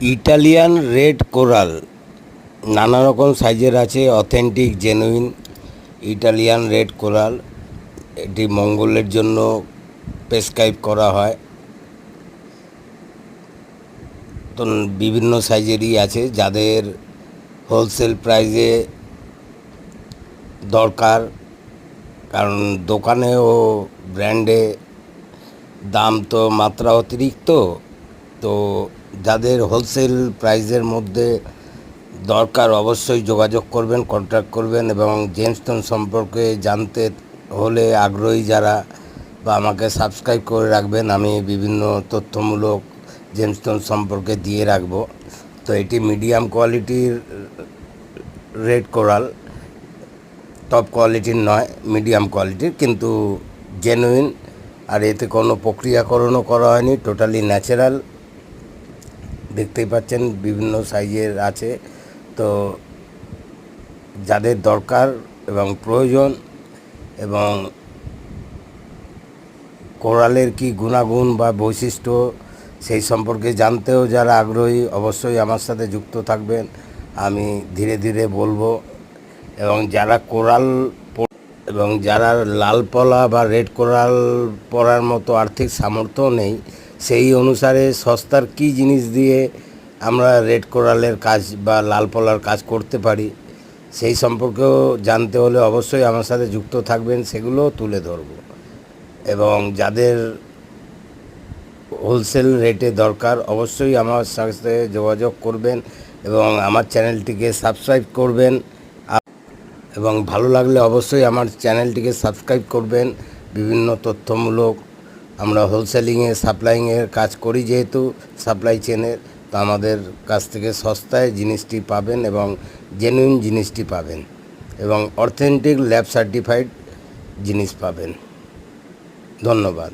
Italian red coral. নানা রকম সাইজের আছে, authentic, genuine. Italian red coral, এটি মঙ্গলের জন্য প্রেসক্রাইব করা হয়। তো বিভিন্ন সাইজেরই আছে, যাদের হোলসেল প্রাইসে দরকার। কারণ দোকানে ও ব্র্যান্ডে দাম তো মাত্রা অতিরিক্ত। তো যাদের হোলসেল প্রাইসের মধ্যে দরকার অবশ্যই যোগাযোগ করবেন কন্ট্যাক্ট করবেন এবং জেমস্টোন সম্পর্কে জানতে হলে আগ্রহী যারা বা আমাকে সাবস্ক্রাইব করে রাখবেন, আমি বিভিন্ন তথ্যমূলক জেমস্টোন সম্পর্কে দিয়ে রাখব। তো এটি মিডিয়াম কোয়ালিটির রেড কোরাল টপ কোয়ালিটির নয় মিডিয়াম কোয়ালিটির কিন্তু জেনুইন আর এতে কোনো প্রক্রিয়াকরণও করা হয়নি টোটালি ন্যাচারাল দেখতেই পাচ্ছেন, বিভিন্ন সাইজের আছে। তো যাদের দরকার এবং প্রয়োজন এবং কোরালের কি গুণাগুণ বা বৈশিষ্ট্য সেই সম্পর্কে জানতেও যারা আগ্রহী, অবশ্যই আমার সাথে যুক্ত থাকবেন। আমি ধীরে ধীরে বলব, এবং যারা কোরাল এবং যারা লাল পলা বা রেড কোরাল পরার মতো আর্থিক সামর্থ্য নেই সেই অনুসারে সস্তার কি জিনিস দিয়ে আমরা রেড কোরালের কাজ বা লাল পলার কাজ করতে পারি, সেই সম্পর্কেও জানতে হলে অবশ্যই আমার সাথে যুক্ত থাকবেন, সেগুলোও তুলে ধরবো। এবং যাদের হোলসেল রেটে দরকার অবশ্যই আমার সাথে যোগাযোগ করবেন এবং আমার চ্যানেলটিকে সাবস্ক্রাইব করবেন। এবং ভালো লাগলে অবশ্যই আমার চ্যানেলটিকে সাবস্ক্রাইব করবেন। বিভিন্ন তথ্যমূলক আমরা হোলসেলিংয়ে সাপ্লাইংয়ের কাজ করি যেহেতু সাপ্লাই চেনের তো আমাদের কাছ থেকে সস্তায় জিনিসটি পাবেন এবং জেনুইন জিনিসটি পাবেন এবং অথেন্টিক ল্যাব সার্টিফাইড জিনিস পাবেন। ধন্যবাদ।